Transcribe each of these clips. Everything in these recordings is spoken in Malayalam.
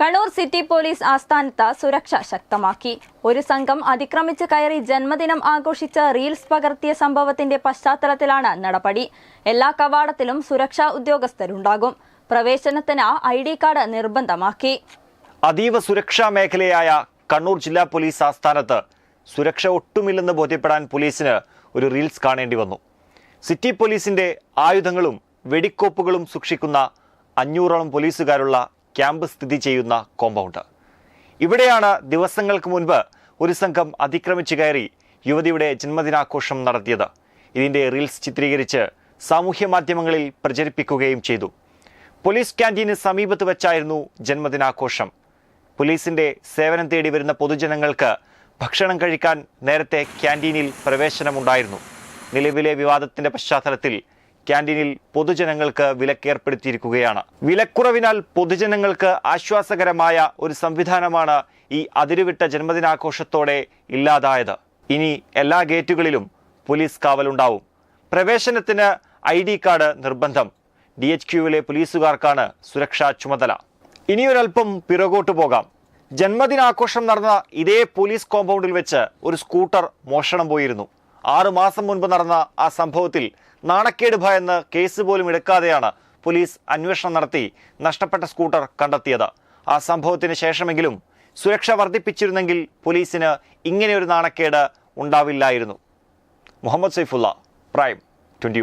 കണ്ണൂർ സിറ്റി പോലീസ് ആസ്ഥാനത്ത് സുരക്ഷ ശക്തമാക്കി. ഒരു സംഘം അതിക്രമിച്ച് കയറി ജന്മദിനം ആഘോഷിച്ച് റീൽസ് പകർത്തിയ സംഭവത്തിന്റെ പശ്ചാത്തലത്തിലാണ് നടപടി. എല്ലാ കവാടത്തിലും സുരക്ഷാ ഉദ്യോഗസ്ഥരുണ്ടാകും. പ്രവേശനത്തിന് ഐ ഡി കാർഡ് നിർബന്ധമാക്കി. അതീവ സുരക്ഷാ മേഖലയായ കണ്ണൂർ ജില്ലാ പോലീസ് ആസ്ഥാനത്ത് സുരക്ഷ ഒട്ടുമില്ലെന്ന് ബോധ്യപ്പെടാൻ പോലീസിന് ഒരു റീൽസ് കാണേണ്ടി വന്നു. സിറ്റി പോലീസിന്റെ ആയുധങ്ങളും വെടിക്കോപ്പുകളും സൂക്ഷിക്കുന്ന അഞ്ഞൂറോളം പോലീസുകാരുള്ള ക്യാമ്പ് സ്ഥിതി ചെയ്യുന്ന കോമ്പൗണ്ട്. ഇവിടെയാണ് ദിവസങ്ങൾക്ക് മുൻപ് ഒരു സംഘം അതിക്രമിച്ചു കയറി യുവതിയുടെ ജന്മദിനാഘോഷം നടത്തിയത്. ഇതിന്റെ റീൽസ് ചിത്രീകരിച്ച് സാമൂഹ്യ മാധ്യമങ്ങളിൽ പ്രചരിപ്പിക്കുകയും ചെയ്തു. പോലീസ് ക്യാന്റീന് സമീപത്ത് വെച്ചായിരുന്നു ജന്മദിനാഘോഷം. പോലീസിന്റെ സേവനം തേടി വരുന്ന പൊതുജനങ്ങൾക്ക് ഭക്ഷണം കഴിക്കാൻ നേരത്തെ ക്യാന്റീനിൽ പ്രവേശനമുണ്ടായിരുന്നു. നിലവിലെ വിവാദത്തിന്റെ പശ്ചാത്തലത്തിൽ ക്യാന്റീനിൽ പൊതുജനങ്ങൾക്ക് വിലക്കേർപ്പെടുത്തിയിരിക്കുകയാണ്. വിലക്കുറവിനാൽ പൊതുജനങ്ങൾക്ക് ആശ്വാസകരമായ ഒരു സംവിധാനമാണ് ഈ അതിരുവിട്ട ജന്മദിനാഘോഷത്തോടെ ഇല്ലാതായത്. ഇനി എല്ലാ ഗേറ്റുകളിലും പോലീസ് കാവലുണ്ടാവും. പ്രവേശനത്തിന് ഐ ഡി കാർഡ് നിർബന്ധം. ഡി എച്ച് ക്യുവിലെ പോലീസുകാർക്കാണ് സുരക്ഷാ ചുമതല. ഇനിയൊരൽപ്പം പിറകോട്ട് പോകാം. ജന്മദിനാഘോഷം നടന്ന ഇതേ പോലീസ് കോമ്പൗണ്ടിൽ വെച്ച് ഒരു സ്കൂട്ടർ മോഷണം പോയിരുന്നു. ആറു മാസം മുൻപ് നടന്ന ആ സംഭവത്തിൽ നാണക്കേട് ഭയന്ന് കേസ് പോലും എടുക്കാതെയാണ് പോലീസ് അന്വേഷണം നടത്തി നഷ്ടപ്പെട്ട സ്കൂട്ടർ കണ്ടെത്തിയത്. ആ സംഭവത്തിന് ശേഷമെങ്കിലും സുരക്ഷ വർദ്ധിപ്പിച്ചിരുന്നെങ്കിൽ പോലീസിന് ഇങ്ങനെയൊരു നാണക്കേട് ഉണ്ടാവില്ലായിരുന്നു. Muhammad Saifullah prime twenty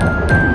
Thank you.